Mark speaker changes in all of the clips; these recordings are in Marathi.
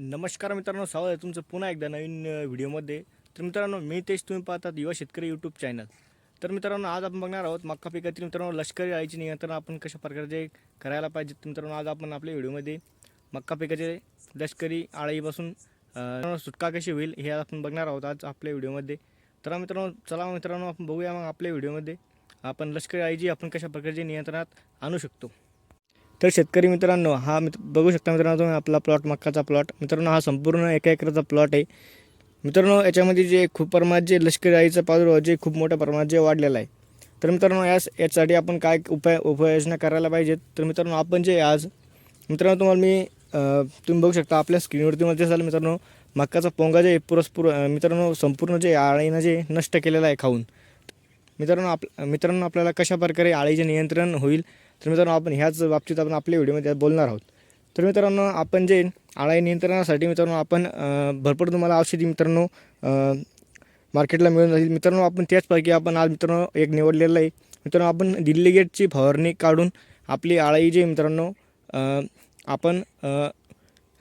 Speaker 1: नमस्कार मित्रांनो स्वागत आहे तुमचं पुन्हा एकदा नवीन व्हिडिओमध्ये. तर मित्रांनो मी तेच तुम्ही पाहतात युवा शेतकरी यूट्यूब चॅनल तर मित्रांनो आज आपण बघणार आहोत मक्का पिकातील मित्रांनो लष्करी अळीचे नियंत्रण आपण कशा प्रकारचे करायला पाहिजे तर मित्रांनो आज आपण आपल्या व्हिडिओमध्ये मक्का पिकाचे लष्करी अळीपासून सुटका कशी होईल हे आज आपण बघणार आहोत आज आपल्या व्हिडिओमध्ये. तर मित्रांनो चला मित्रांनो आपण बघूया मग आपल्या व्हिडिओमध्ये आपण लष्करी अळीची आपण कशा प्रकारचे नियंत्रणात आणू शकतो. तर शेतकरी मित्रांनो हा मित्र बघू शकता मित्रांनो तुम्ही आपला प्लॉट मक्काचा प्लॉट मित्रांनो हा संपूर्ण एका एकराचा प्लॉट आहे. मित्रांनो याच्यामध्ये जे खूप प्रमाणात जे लष्करी आईचं प्रादुर्भाव जे खूप मोठ्या प्रमाणात जे वाढलेलं आहे. तर मित्रांनो यास यासाठी आपण काय उपाय उपाययोजना करायला पाहिजेत? तर मित्रांनो आपण जे आज मित्रांनो तुम्हाला मी तुम्ही बघू शकता आपल्या स्क्रीनवरती मध्ये असाल मित्रांनो मक्काचा पोंगा जे पुरस्पूर मित्रांनो संपूर्ण जे आळीनं जे नष्ट केलेलं आहे खाऊन. मित्रांनो आप मित्रांनो आपल्याला कशा प्रकारे आळीचे नियंत्रण होईल तर मित्रांनो आपण ह्याच बाबतीत आपण आपल्या व्हिडिओमध्ये बोलणार आहोत. तर मित्रांनो आपण जे आळाई नियंत्रणासाठी मित्रांनो आपण भरपूर तुम्हाला औषधी मित्रांनो मार्केटला मिळून जाईल मित्रांनो आपण त्याचपैकी आपण आज मित्रांनो एक निवडलेलं आहे. मित्रांनो आपण दिल्ली गेटची फवारणी काढून आपली आळाई जे मित्रांनो आपण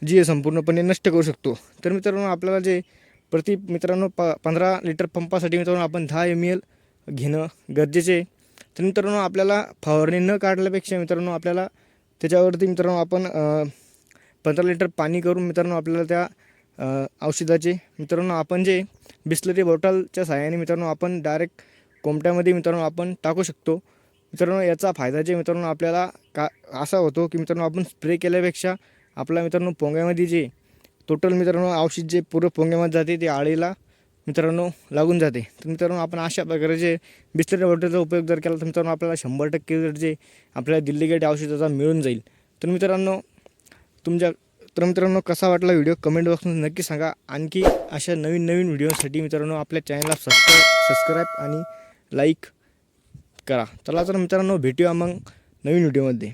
Speaker 1: जी संपूर्णपणे नष्ट करू शकतो. तर मित्रांनो आपल्याला जे प्रति मित्रांनो प पंधरा लिटर पंपासाठी मित्रांनो आपण दहा एम एल घेणं गरजेचे आहे. तर मित्रांनो आपल्याला फवारणी न काढल्यापेक्षा मित्रांनो आपल्याला त्याच्यावरती मित्रांनो आपण पंधरा लिटर पाणी करून मित्रांनो आपल्याला त्या औषधाचे मित्रांनो आपण जे बिस्लरी बॉटलच्या सहाय्याने मित्रांनो आपण डायरेक्ट कोमट्यामध्ये मित्रांनो आपण टाकू शकतो. मित्रांनो याचा फायदा जे मित्रांनो आपल्याला का असा होतो की मित्रांनो आपण स्प्रे केल्यापेक्षा आपल्या मित्रांनो पोंग्यामध्ये जे टोटल मित्रांनो औषध जे पूर्ण पोंग्यामध्ये जाते ते आळीला मित्रांनो लागून जाते. तर मित्रांनो आपण अशा प्रकारे जे बिस्लरी बॉटलचा उपयोग जर केला तर मित्रांनो आपल्याला शंभर टक्के जर जे आपल्याला दिल्ली गेट औषधाचा मिळून जाईल. तर मित्रांनो तुमच्या तर मित्रांनो कसा वाटला व्हिडिओ कमेंट बॉक्समध्ये नक्की सांगा. आणखी अशा नवीन नवीन व्हिडिओसाठी मित्रांनो आपल्या चॅनलला सबस्क्राईब सबस्क्राईब आणि लाईक करा. चला तर मित्रांनो भेटूया मग नवीन व्हिडिओमध्ये